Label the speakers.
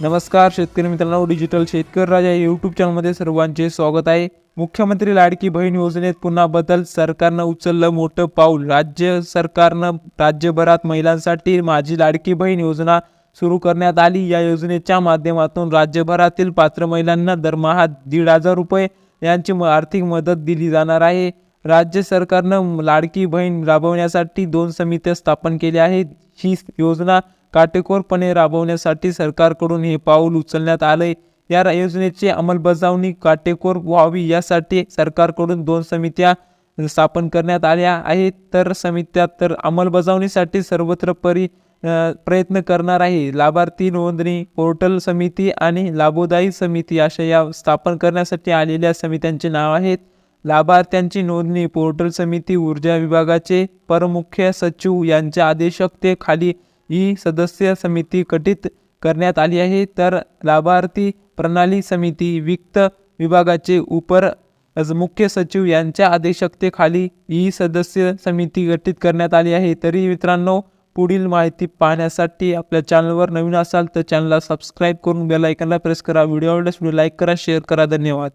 Speaker 1: नमस्कार शेतकरी मित्रांनो. डिजिटल शेतकरी राजा यूट्यूब चॅनलमध्ये सर्वांचे स्वागत आहे. मुख्यमंत्री लाडकी बहीण योजनेत पुन्हा बदल सरकारनं उचललं मोठं पाऊल. राज्य सरकारनं राज्यभरात महिलांसाठी माझी लाडकी बहीण योजना सुरू करण्यात आली. या योजनेच्या माध्यमातून राज्यभरातील पात्र महिलांना दरमहा दीड हजार रुपये यांची आर्थिक मदत दिली जाणार आहे. राज्य सरकारनं लाडकी बहीण राबवण्यासाठी दोन समित्या स्थापन केल्या आहेत. ही योजना काटेकोरपणे राबवण्यासाठी सरकारकडून हे पाऊल उचलण्यात आलंय. या योजनेची अंमलबजावणी काटेकोर व्हावी यासाठी सरकारकडून दोन समित्या स्थापन करण्यात आल्या आहेत. तर समित्या तर अंमलबजावणीसाठी सर्वत्र परी प्रयत्न करणार आहे. लाभार्थी नोंदणी पोर्टल समिती आणि लाभोदायी समिती अशा या स्थापन करण्यासाठी आलेल्या समित्यांचे नाव आहेत. लाभार्थ्यांची नोंदणी पोर्टल समिती ऊर्जा विभागाचे परमुख्य सचिव यांच्या आदेशकतेखाली ही सदस्य समिती गठीत करण्यात आली आहे. तर लाभार्थी प्रणाली समिती वित्त विभागाचे उपर मुख्य सचिव यांच्या आदेशकतेखाली ही सदस्य समिती गठीत करण्यात आली आहे. तरी मित्रांनो पुढील माहिती पाहण्यासाठी आपल्या चॅनलवर नवीन असाल तर चॅनलला सबस्क्राईब करून बेल आयकनला प्रेस करा. व्हिडिओ आवडल्यास व्हिडिओ लाईक करा शेअर करा. धन्यवाद.